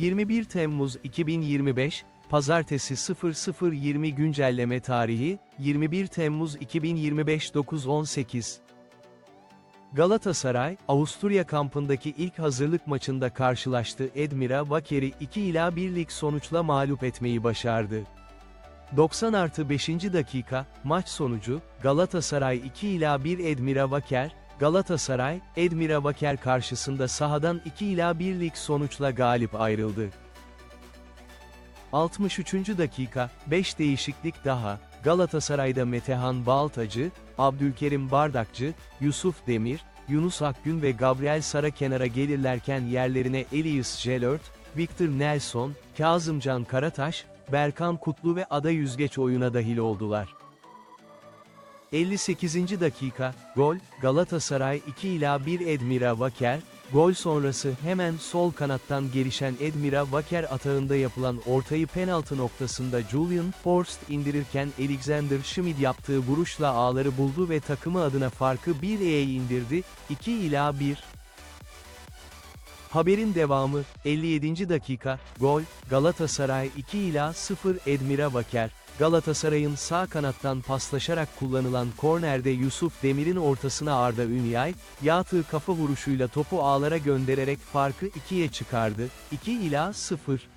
21 Temmuz 2025, Pazartesi 00.20 güncelleme tarihi, 21 Temmuz 2025 9.18 Galatasaray, Avusturya kampındaki ilk hazırlık maçında karşılaştığı Edmira Waker'i 2 ila 1 lig sonuçla mağlup etmeyi başardı. 90 artı 5. dakika, maç sonucu, Galatasaray 2 ila 1 Edmira Waker, Galatasaray, Edmira Waker karşısında sahadan 2 ila 1 lig sonuçla galip ayrıldı. 63. dakika, 5 değişiklik daha, Galatasaray'da Metehan Baltacı, Abdülkerim Bardakçı, Yusuf Demir, Yunus Akgün ve Gabriel Sara kenara gelirlerken yerlerine Elias Jelört, Victor Nelson, Kazımcan Karataş, Berkan Kutlu ve Ada Yüzgeç oyuna dahil oldular. 58. dakika, gol, Galatasaray 2 ila 1 Edmira Waker, gol sonrası hemen sol kanattan gelişen Edmira Waker atağında yapılan ortayı penaltı noktasında Julian Forst indirirken Alexander Schmid yaptığı vuruşla ağları buldu ve takımı adına farkı 1'e indirdi, 2 ila 1. Haberin devamı, 57. dakika, gol, Galatasaray 2 ila 0 Edmira Waker, Galatasaray'ın sağ kanattan paslaşarak kullanılan kornerde Yusuf Demir'in ortasına Arda Ünyay, yağtığı kafa vuruşuyla topu ağlara göndererek farkı 2'ye çıkardı, 2 ila 0.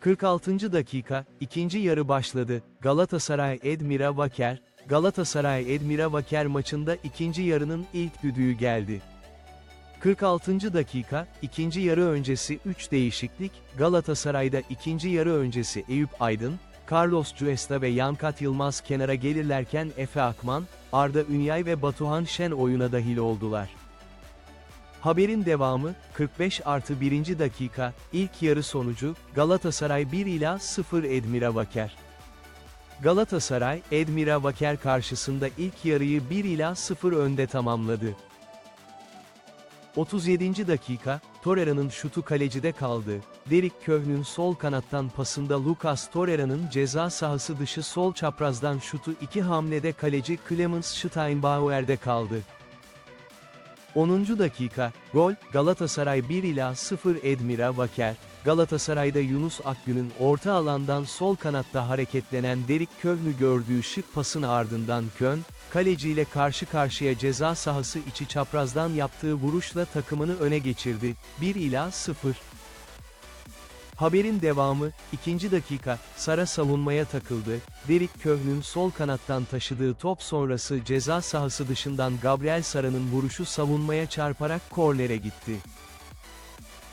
46. dakika, ikinci yarı başladı, Galatasaray Edmira Waker, Galatasaray Edmira Waker maçında ikinci yarının ilk düdüğü geldi. 46. dakika, ikinci yarı öncesi 3 değişiklik, Galatasaray'da ikinci yarı öncesi Eyüp Aydın, Carlos Cuesta ve Yankat Yılmaz kenara gelirlerken Efe Akman, Arda Ünyay ve Batuhan Şen oyuna dahil oldular. Haberin devamı, 45 artı 1. dakika, ilk yarı sonucu, Galatasaray 1 ila 0 Edmira Waker. Galatasaray, Edmira Waker karşısında ilk yarıyı 1 ila 0 önde tamamladı. 37. dakika, Torreira'nın şutu kalecide kaldı. Derik Köhn'ün sol kanattan pasında Lucas Torreira'nın ceza sahası dışı sol çaprazdan şutu iki hamlede kaleci Clemens Steinbauer'de kaldı. 10. dakika, gol, Galatasaray 1 ila 0 Edmira Waker, Galatasaray'da Yunus Akgün'ün orta alandan sol kanatta hareketlenen Derik Köhn'ü gördüğü şık pasın ardından Kön, kaleciyle karşı karşıya ceza sahası içi çaprazdan yaptığı vuruşla takımını öne geçirdi, 1 ila 0. Haberin devamı, ikinci dakika, Sara savunmaya takıldı, Derik Köhn'ün sol kanattan taşıdığı top sonrası ceza sahası dışından Gabriel Sara'nın vuruşu savunmaya çarparak kornere gitti.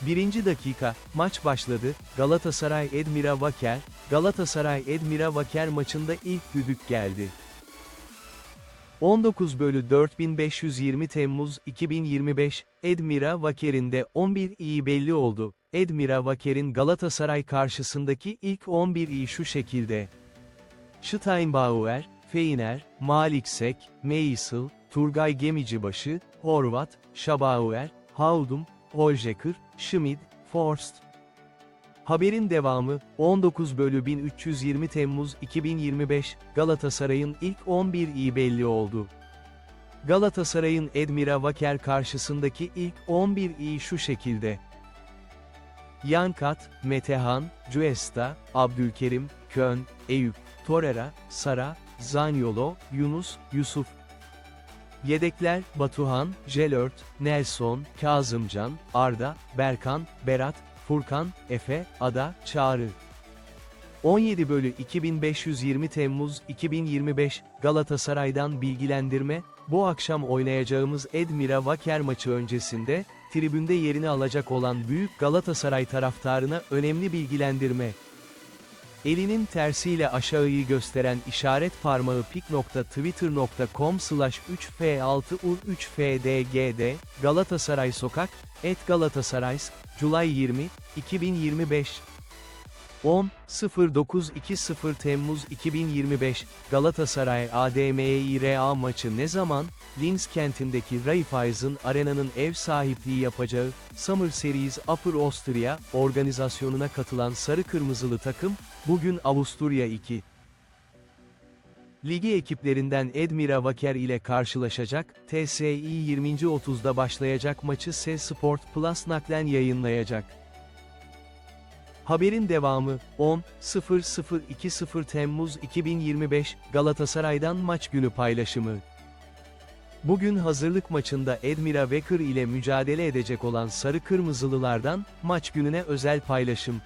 Birinci dakika, maç başladı, Galatasaray Edmira Waker, Galatasaray Edmira Waker maçında ilk düdük geldi. 19 bölü 4520 Temmuz 2025, Edmira Waker'in de 11 iyi belli oldu. Edmira Waker'in Galatasaray karşısındaki ilk 11 iyi şu şekilde. Steinbauer, Feiner, Malik Sek, Meisel, Turgay Gemicibaşı, Horvat, Şabauer, Haudum, Oljeker, Schmid, Forst. Haberin devamı, 19 bölü 1320 Temmuz 2025, Galatasaray'ın ilk 11 iyi belli oldu. Galatasaray'ın Edmira Waker karşısındaki ilk 11 iyi şu şekilde. Yankat, Metehan, Cuesta, Abdülkerim, Kön, Eyüp, Torreira, Sara, Zaniolo, Yunus, Yusuf. Yedekler, Batuhan, Jelört, Nelson, Kazımcan, Arda, Berkan, Berat, Furkan, Efe, Ada, Çağrı. 17 bölü 2520 Temmuz 2025, Galatasaray'dan bilgilendirme, bu akşam oynayacağımız Edmira Waker maçı öncesinde, tribünde yerini alacak olan Büyük Galatasaray taraftarına önemli bilgilendirme. Elinin tersiyle aşağıyı gösteren işaret parmağı pik.twitter.com slash 3f6u3fdgd, Galatasaray Sokak, et Galatasarays, July 20, 2025. 10, 0920 Temmuz 2025, Galatasaray ADMİRA maçı ne zaman? Linz kentindeki Raiffeisen Arena'nın ev sahipliği yapacağı, Summer Series Upper Austria, organizasyonuna katılan sarı kırmızılı takım, bugün Avusturya 2. Ligi ekiplerinden Edmira Waker ile karşılaşacak, TSI 20.30'da başlayacak maçı S Sport Plus naklen yayınlayacak. Haberin devamı, 10.00-20 Temmuz 2025, Galatasaray'dan maç günü paylaşımı. Bugün hazırlık maçında Edmira Wecker ile mücadele edecek olan Sarı Kırmızılılardan, maç gününe özel paylaşım.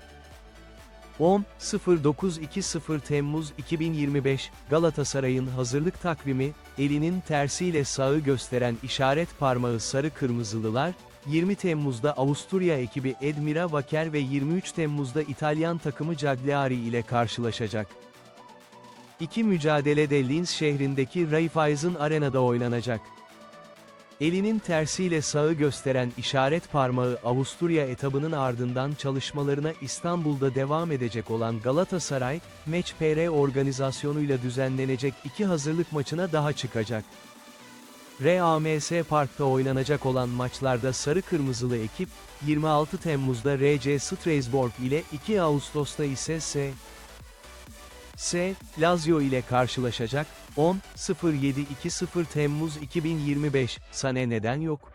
10.09-20 Temmuz 2025, Galatasaray'ın hazırlık takvimi, elinin tersiyle sağı gösteren işaret parmağı Sarı Kırmızılılar, 20 Temmuz'da Avusturya ekibi Edmira Wacker ve 23 Temmuz'da İtalyan takımı Cagliari ile karşılaşacak. İki mücadele de Linz şehrindeki Raiffeisen Arena'da oynanacak. Elinin tersiyle sağı gösteren işaret parmağı Avusturya etabının ardından çalışmalarına İstanbul'da devam edecek olan Galatasaray, PR organizasyonuyla düzenlenecek iki hazırlık maçına daha çıkacak. RAMS Park'ta oynanacak olan maçlarda Sarı Kırmızılı ekip, 26 Temmuz'da RC Strasbourg ile 2 Ağustos'ta ise S. S. Lazio ile karşılaşacak, 10.07-20 Temmuz 2025, Sane neden yok?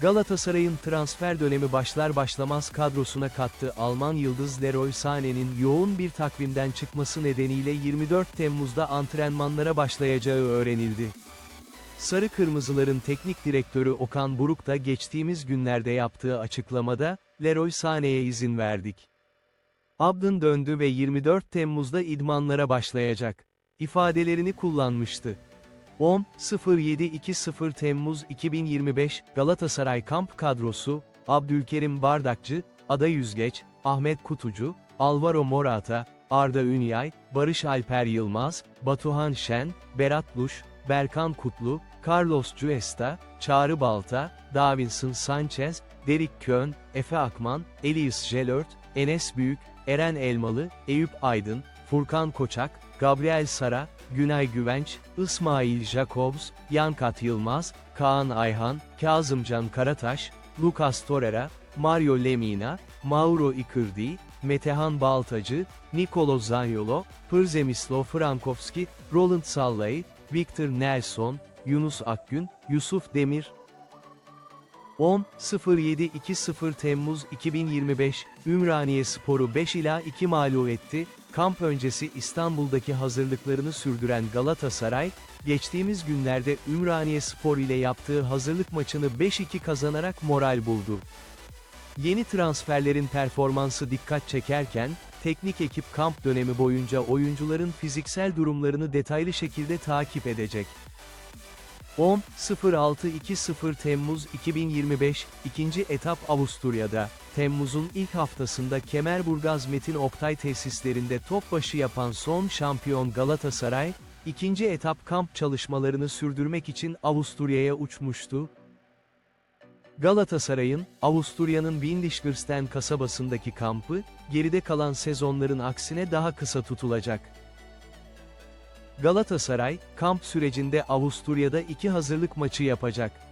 Galatasaray'ın transfer dönemi başlar başlamaz kadrosuna kattığı Alman yıldız Leroy Sané'nin yoğun bir takvimden çıkması nedeniyle 24 Temmuz'da antrenmanlara başlayacağı öğrenildi. Sarı Kırmızıların teknik direktörü Okan Buruk da geçtiğimiz günlerde yaptığı açıklamada, Leroy Sané'ye izin verdik. Abdın döndü ve 24 Temmuz'da idmanlara başlayacak. İfadelerini kullanmıştı. 10.07-20 Temmuz 2025 Galatasaray kamp kadrosu, Abdülkerim Bardakçı, Ada Yüzgeç, Ahmet Kutucu, Alvaro Morata, Arda Ünyay, Barış Alper Yılmaz, Batuhan Şen, Berat Luş, Berkan Kutlu, Carlos Cuesta, Çağrı Balta, Davinson Sanchez, Derik Kön, Efe Akman, Elias Jelört, Enes Büyük, Eren Elmalı, Eyüp Aydın, Furkan Koçak, Gabriel Sara, Günay Güvenç, İsmail Jacobs, Yankat Yılmaz, Kaan Ayhan, Kazımcan Karataş, Lucas Torreira, Mario Lemina, Mauro Icardi, Metehan Baltacı, Nicolo Zaniolo, Przemysław Frankowski, Roland Sallay, Victor Nelson, Yunus Akgün, Yusuf Demir, 10.07-20 Temmuz 2025, Ümraniye Sporu 5 ila 2 mağlup etti. Kamp öncesi İstanbul'daki hazırlıklarını sürdüren Galatasaray, geçtiğimiz günlerde Ümraniye Spor ile yaptığı hazırlık maçını 5-2 kazanarak moral buldu. Yeni transferlerin performansı dikkat çekerken, teknik ekip kamp dönemi boyunca oyuncuların fiziksel durumlarını detaylı şekilde takip edecek. 10.06-20 Temmuz 2025, ikinci etap Avusturya'da, Temmuz'un ilk haftasında Kemerburgaz Metin Oktay tesislerinde top başı yapan son şampiyon Galatasaray, ikinci etap kamp çalışmalarını sürdürmek için Avusturya'ya uçmuştu. Galatasaray'ın, Avusturya'nın Windischersten kasabasındaki kampı, geride kalan sezonların aksine daha kısa tutulacak. Galatasaray, kamp sürecinde Avusturya'da iki hazırlık maçı yapacak.